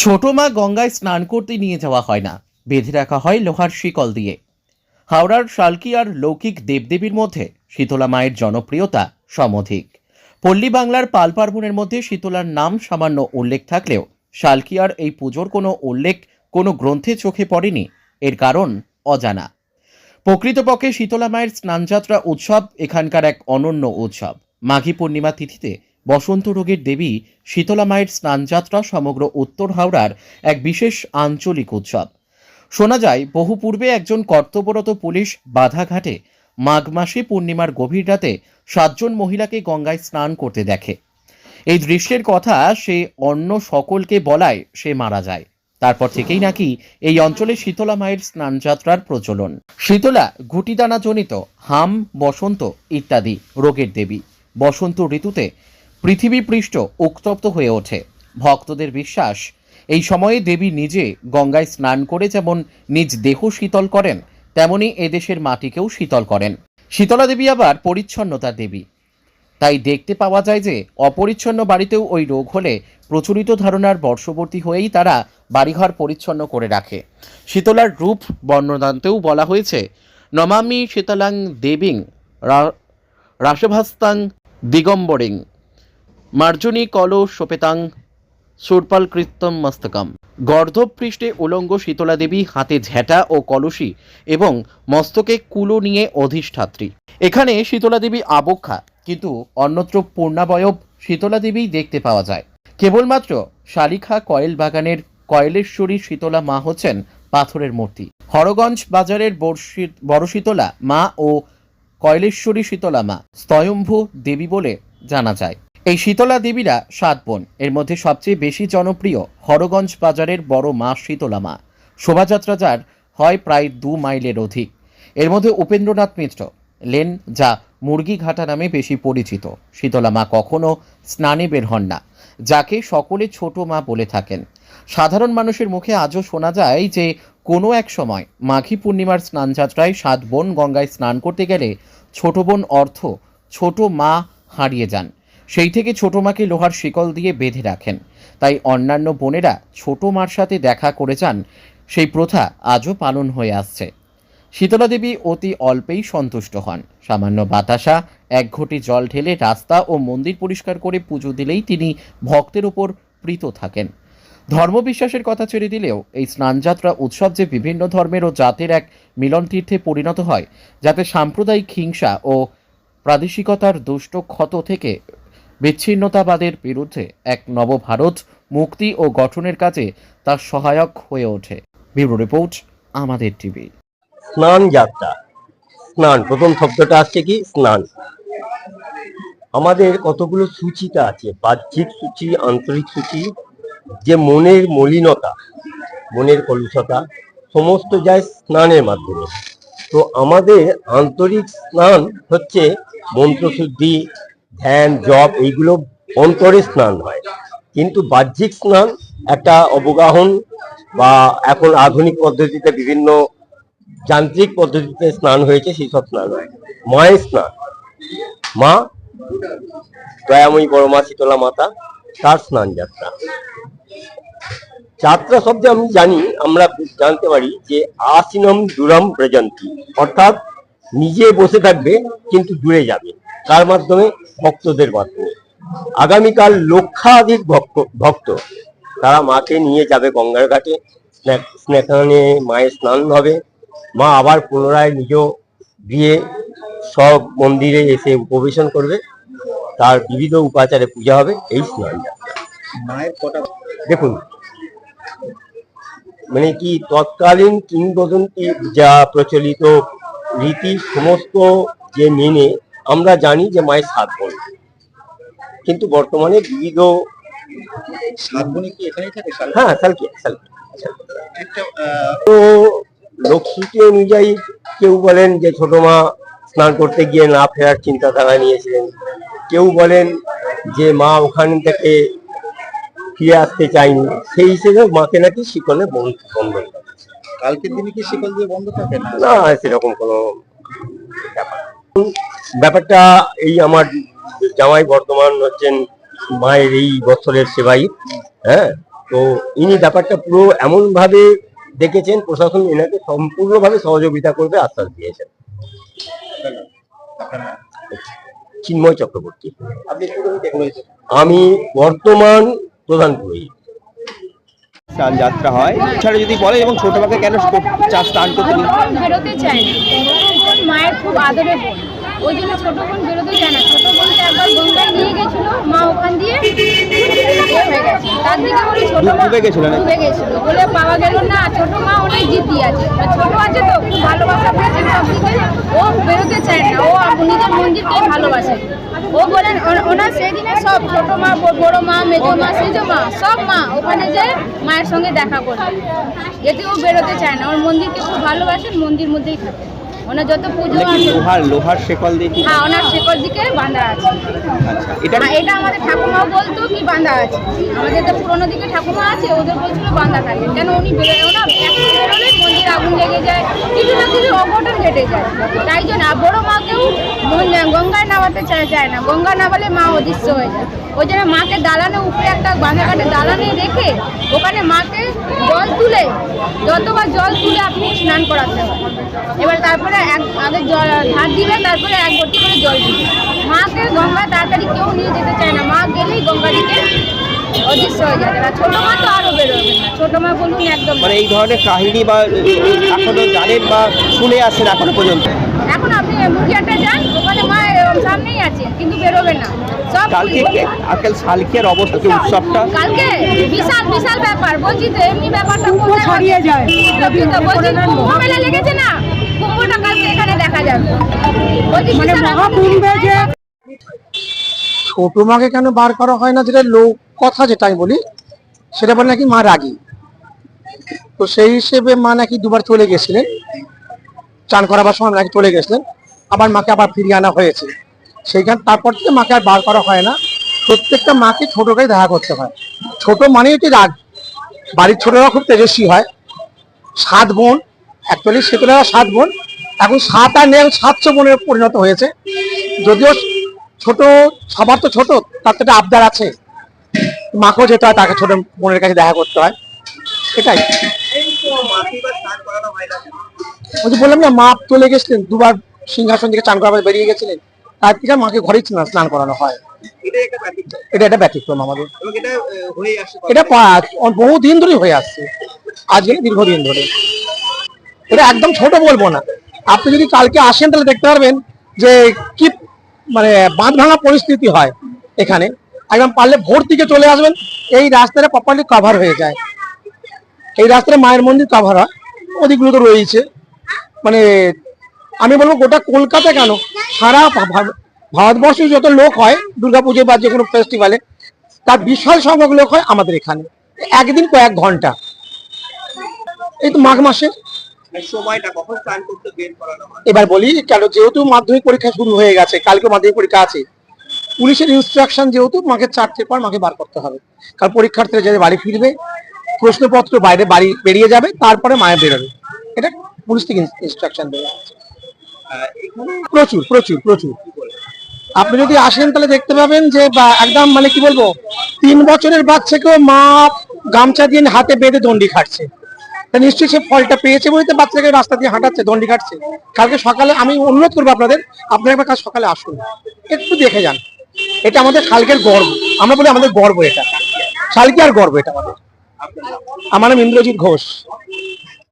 ছোট মা গঙ্গায় স্নান করতে নিয়ে যাওয়া হয় না। বেঁধে রাখা হয় লোহার শিকল দিয়ে। হাওড়ার শালকিয়ার লৌকিক দেবদেবীর মধ্যে শীতলা মায়ের জনপ্রিয়তা সমধিক। পল্লী বাংলার পাল পার্বণের মধ্যে শীতলার নাম সামান্য উল্লেখ থাকলেও শালকিয়ার এই পুজোর কোনো উল্লেখ কোনো গ্রন্থে চোখে পড়েনি, এর কারণ অজানা। প্রকৃতপক্ষে শীতলা মায়ের স্নানযাত্রা উৎসব এখানকার এক অনন্য উৎসব। মাঘী পূর্ণিমা তিথিতে বসন্ত রোগের দেবী শীতলা মায়ের স্নানযাত্রা সমগ্র উত্তর হাওড়ার এক বিশেষ আঞ্চলিক উৎসব। শোনা যায়, বহু পূর্বে একজন কর্তব্যরত পুলিশ বাধাঘাটে মাঘ মাসে পূর্ণিমার গভীর রাতে সাতজন মহিলাকে গঙ্গায় স্নান করতে দেখে। এই দৃশ্যের কথা সে অন্য সকলকে বলায় সে মারা যায়। তারপর থেকেই নাকি এই অঞ্চলে শীতলা মায়ের স্নানযাত্রার প্রচলন। শীতলা গুটিদানা জনিত, হাম, বসন্ত ইত্যাদি রোগের দেবী। বসন্ত ঋতুতে পৃথিবী পৃষ্ঠ উত্তপ্ত হয়ে ওঠে। ভক্তদের বিশ্বাস, এই সময়ে দেবী নিজে গঙ্গায় স্নান করে যেমন নিজ দেহ শীতল করেন, তেমনি এদেশের মাটিকেও শীতল করেন। শীতলা দেবী আবার পরিচ্ছন্নতার দেবী। তাই দেখতে পাওয়া যায় যে, অপরিচ্ছন্ন বাড়িতেও ওই রোগ হলে প্রচলিত ধারণার বর্ষবর্তী হয়েই তারা বাড়িঘর পরিচ্ছন্ন করে রাখে। শীতলার রূপ বর্ণদান্তেও বলা হয়েছে, নমামি শীতলাং দেবীং রাসভাস্তাং দিগম্বরিং। মার্জনী কল সোপেতাং সুরপাল কৃত্তম মস্তকম। গর্ধপৃষ্ঠে উলঙ্গ শীতলা দেবী হাতে ঝেঁটা ও কলসি এবং মস্তকে কুলো নিয়ে অধিষ্ঠাত্রী। এখানে শীতলা দেবী আবক্ষা, কিন্তু অন্যত্র পূর্ণাবয়ব শীতলা দেবী দেখতে পাওয়া যায়। কেবলমাত্র শালিখা কয়েল বাগানের কয়েলেশ্বরী শীতলা মা হচ্ছেন পাথরের মূর্তি। হরগঞ্জ বাজারের বড় শীতলা মা ও কয়লেশ্বরী শীতলা মা স্তয়ম্ভু দেবী বলে জানা যায়। এই শীতলা দেবীরা সাত বোন। এর মধ্যে সবচেয়ে বেশি জনপ্রিয় হরগঞ্জ বাজারের বড় মা শীতলা মা। শোভাযাত্রা যার হয় প্রায় দু মাইলের অধিক। এর মধ্যে উপেন্দ্রনাথ মিত্র লেন যা মুরগিঘাটা নামে বেশি পরিচিত। শীতলা মা কখনো স্নানে বের হন না, যাকে সকলে ছোট মা বলে থাকেন। সাধারণ মানুষের মুখে আজও শোনা যায় যে, কোনো এক সময় মাঘী পূর্ণিমার স্নানযাত্রায় সাত বোন গঙ্গায় স্নান করতে গেলে ছোট বোন অর্থ ছোট মা হারিয়ে যান। সেই থেকে ছোট মাকে লোহার শিকল দিয়ে বেঁধে রাখেন। তাই অন্যান্য বোনেরা ছোট মার সাথে দেখা করে যান। সেই প্রথা আজও পালন হয়ে আসছে। শীতলা দেবী অতি অল্পেই সন্তুষ্ট হন। সামান্য বাতাসা, এক ঘটি জল ঢেলে রাস্তা ও মন্দির পরিষ্কার করে পুজো দিলেই তিনি ভক্তের ওপর প্রীত থাকেন। ধর্মবিশ্বাসের কথা ছেড়ে দিলেও এই স্নানযাত্রা উৎসব যে বিভিন্ন ধর্মের ও জাতের এক মিলন তীর্থে পরিণত হয়, যাতে সাম্প্রদায়িক হিংসা ও প্রাদেশিকতার দুষ্ট ক্ষত থেকে বিচ্ছিন্নতাবাদের বিরুদ্ধে এক নবভারত মুক্তি ও গঠনের কাজে তা সহায়ক হয়ে ওঠে। ব্যুরো রিপোর্ট, আমাদের টিভি। স্নান যাত্রা। স্নান, প্রথম শব্দটা আসছে কি? স্নান। আমাদের কতগুলো সূচিতা আছে? বাহ্যিক সূচি, আন্তরিক সূচি, যে মনের মলিনতা, মনের কলুষতা, সমস্ত যায় স্নানের মাধ্যমে। তো আমাদের আন্তরিক স্নান হচ্ছে মন্ত্রশুদ্ধি ধ্যান, জপ, এইগুলো অন্তরে স্নান হয়। কিন্তু বাহ্যিক স্নান একটা অবগাহন বা এখন আধুনিক পদ্ধতিতে বিভিন্ন যান্ত্রিক পদ্ধতিতে স্নান হয়েছে, সেই সব স্নান হয়। মায়ের স্নান। মা, দয়াময়ী বড় মা শীতলা মাতা, তার স্নান যাত্রা। যাত্রা শব্দে আমি জানি, আমরা জানতে পারি যে আসিনম দূরম ব্রজন্তী, অর্থাৎ নিজে বসে থাকবে, কিন্তু দূরে যাবে। কার মাধ্যমে? ভক্তদের মাধ্যমে। আগামীকাল লক্ষাধিক ভক্ত ভক্ত তারা মাকে নিয়ে যাবে গঙ্গার ঘাটে। স্না- স্নানে মায়ের স্নান হবে। মা আবার পুনরায় নিজ গিয়ে সব মন্দিরে এসে উপবেশন করবে। তার বিবিধ উপাচারে পূজা হবে এই স্নান মায়ের কটা দেখুন মানে কি তৎকালীন কিংবদন্তি যা প্রচলিত রীতি সমস্ত যে মেনে আমরা জানি যে মায়ের সাত বোন। কিন্তু বর্তমানে বিবিধ সাত বোনে কি এখানেই থাকে? হ্যাঁ সালকি সালকি তো লোকশ্রুতি অনুযায়ী কেউ বলেন যে ছোট মা স্নান করতে গিয়ে না ফেরার চিন্তাধারা নিয়েছিলেন। কেউ বলেন যে মা ওখান থেকে ফিরে আসতে চায়নি। সেই হিসেবে মাকে নাকি শিকলে বন্ধ বন্ধ করে। কালকের দিনে কি শিকল দিয়ে বন্ধ থাকে? না সেরকম কোনো ব্যাপার। ব্যাপারটা এই আমার জামাই বর্তমান হচ্ছেন মায়ের এই বছরের সেবাই হ্যাঁ? তো ইনি ব্যাপারটা পুরো এমন ভাবে দেখেছেন প্রশাসন এনাকে সম্পূর্ণভাবে সহযোগিতা করবে আশ্বাস দিয়েছেন। চিন্ময় চক্রবর্তী। আমি বর্তমান প্রধান পুরোহিত। স্নান যাত্রা হয়। এছাড়া যদি বলে এবং ছোট মাকে কেন চা স্নান করতে বোন মায়ের খুব আদরের বোন। ওই জন্য ছোট বোন বেরোতে চায় না। ছোট বোনকে একবার গঙ্গায় নিয়ে গেছিল মা ওখান দিয়ে এ গেছে। তার দিকে বলে ছোট ডুবে গেছিল ডুবে গেছিল। বলে পাওয়া গেল না ছোট মা অনেক জিতি আছে। আর আছে তো খুব ভালোবাসা পেয়েছে সব দিকে ও বেরোতে চায় না। ও নিজের ভালোবাসে। ও বলেন ওনার সব ছোট মা বড় মা মেজো মা সেজো মা সব মা ওখানে যে মায়ের সঙ্গে দেখা করবে। এতে ও বেরোতে চায় না। ওর মন্দিরকে খুব ভালোবাসেন মন্দির মধ্যেই থাকে। ওনার যত পুজো নাকি আছে। লোহার লোহার শেকল দিয়ে কি হ্যাঁ ওনার শেকর দিকে বাঁধা আছে। আচ্ছা এটা আর এটা আমাদের ঠাকুমাও বলতো কি বাঁধা আছে। আমাদের যে পুরোনো দিকে ঠাকুমা আছে ওদের বলছিল বাঁধা থাকে। কেন উনি বেরোয় না? একটু বেরোলে মন্দির আগুন লেগে যায় কিছু না কিছু অঘটন ঘটে যায়। তাই জন্য বড় মাকেও মন- গঙ্গায় নামাতে চায় যায় না। গঙ্গা নামালে মা অদৃশ্য হয়ে যায়। ওই জন্য মাকে দালানে উপরে একটা বাঁধা কাটে দালানে রেখে ওখানে মাকে জল তুলে যতবার জল তুলে আপনি স্নান করাতে হবে এবার তারপরে আগে জল ধার দিবে তারপরে এক ভর্তি করে জল দিবে। মাকে গঙ্গা তাড়াতাড়ি কেউ নিয়ে যেতে চায় না। মা গেলেই গঙ্গা দিকে অদৃশ্য হয়ে যাবে। আর ছোটো মা তো আরও বেরোবে না। ছোটো মা বলুন একদম। মানে এই ধরনের কাহিনী বা এখনও জানেন বা শুনে আসেন এখনও পর্যন্ত? এখন আপনি মুখিয়াটা যান ওখানে মা সামনেই আছে কিন্তু বেরোবে না। কালকে আজকাল সালকিয়ার অবস্থা উৎসবটা? কালকে বিশাল বিশাল ব্যাপার। বলছি তো এমনি ব্যাপারটা ছড়িয়ে যায়। বলছি কুম্ভ মেলা লেগেছে না? কুম্ভটা বলছি মানে মহাকুম্ভে যে ছোট মাকে কেন বার করা হয় না? যেটা লোক কথা যেটা আমি বলি সেটা বলে নাকি মা রাগী। তো সেই হিসেবে মা নাকি দুবার চলে গেছিলেন। চান করাবার সময় নাকি চলে গেছিলেন। আবার মাকে আবার ফিরিয়ে আনা হয়েছে। সেইখান তারপর থেকে মাকে আর বার করা হয় না। প্রত্যেকটা মাকে ছোটকে দেখা করতে হয়। ছোট মানেই হচ্ছে রাগ। বাড়ির ছোটরা খুব তেজস্বী হয়। সাত বোন। অ্যাকচুয়ালি সেতুরা সাত বোন। এখন সাত আর নেই সাতশো বোনের পরিণত হয়েছে। যদিও ছোট সবার তো ছোট তার তো একটা আবদার আছে। মাকেও যেতে হয় তাকে ছোট বোনের কাছে দেখা করতে হয়। এটাই? ওই যে বললাম না মা চলে গেছিলেন দুবার সিংহাসন থেকে চান করাবার বেরিয়ে গেছিলেন। তার থেকে মাকে ঘরেই স্নান করানো হয়। এটা একটা ব্যতিক্রম আমাদের। এটা আহ, হয়ে আসছে এটা পা- বহু দিন ধরেই হয়ে আসছে। আজকে দীর্ঘদিন ধরে। এটা একদম ছোট বলব না। আপনি যদি কালকে আসেন তাহলে দেখতে পারবেন যে কি মানে বাঁধ ভাঙা পরিস্থিতি হয় এখানে। একদম পারলে ভোর থেকে চলে আসবেন, এই রাস্তাটা প্রপারলি কভার হয়ে যায়। এই রাস্তাটা মায়ের মন্দির কভার হয়, ওদিকগুলো তো রয়েছে মানে আমি বলব গোটা কলকাতা কেন? সারা ভারতবর্ষে যত লোক হয়, দুর্গাপুজো বা যে কোনো ফেস্টিভ্যালে তার বিশাল সংখ্যক লোক হয় আমাদের এখানে। একদিন কয়েক ঘণ্টা। এই তো মাঘ মাসে। সময়টা কখন স্নান করতে বের করানো হয়? এবার বলি কেন যেহেতু মাধ্যমিক পরীক্ষা শুরু হয়ে গেছে কালকে মাধ্যমিক পরীক্ষা আছে পুলিশের ইনস্ট্রাকশন যেহেতু মাকে চারটের পর মাকে বার করতে হবে। কারণ পরীক্ষার্থীরা যাদের বাড়ি ফিরবে প্রশ্নপত্র বাইরে বাড়ি বেরিয়ে যাবে তারপরে মায়ের বেরোবে। এটা পুলিশ থেকে ইনস্ট্রাকশন দেওয়া প্রচুর প্রচুর প্রচুর। আপনি যদি আসেন তাহলে দেখতে পাবেন যে বা একদম মানে কি বলব তিন বছরের বাচ্চাকেও মা গামছা দিয়ে হাতে বেঁধে দণ্ডি খাটছে। তা নিশ্চয়ই সে ফলটা পেয়েছে বলে বাচ্চাকে রাস্তা দিয়ে হাঁটাচ্ছে, দণ্ডি কাটছে। কালকে সকালে আমি অনুরোধ করব আপনাদের, আপনারা একবার কাজ সকালে আসুন, একটু দেখে যান। এটা আমাদের শালকের গর্ব, আমরা বলি আমাদের গর্ব এটা। শালকে আর গর্ব এটা আমাদের। আমার নাম ইন্দ্রজিৎ ঘোষ।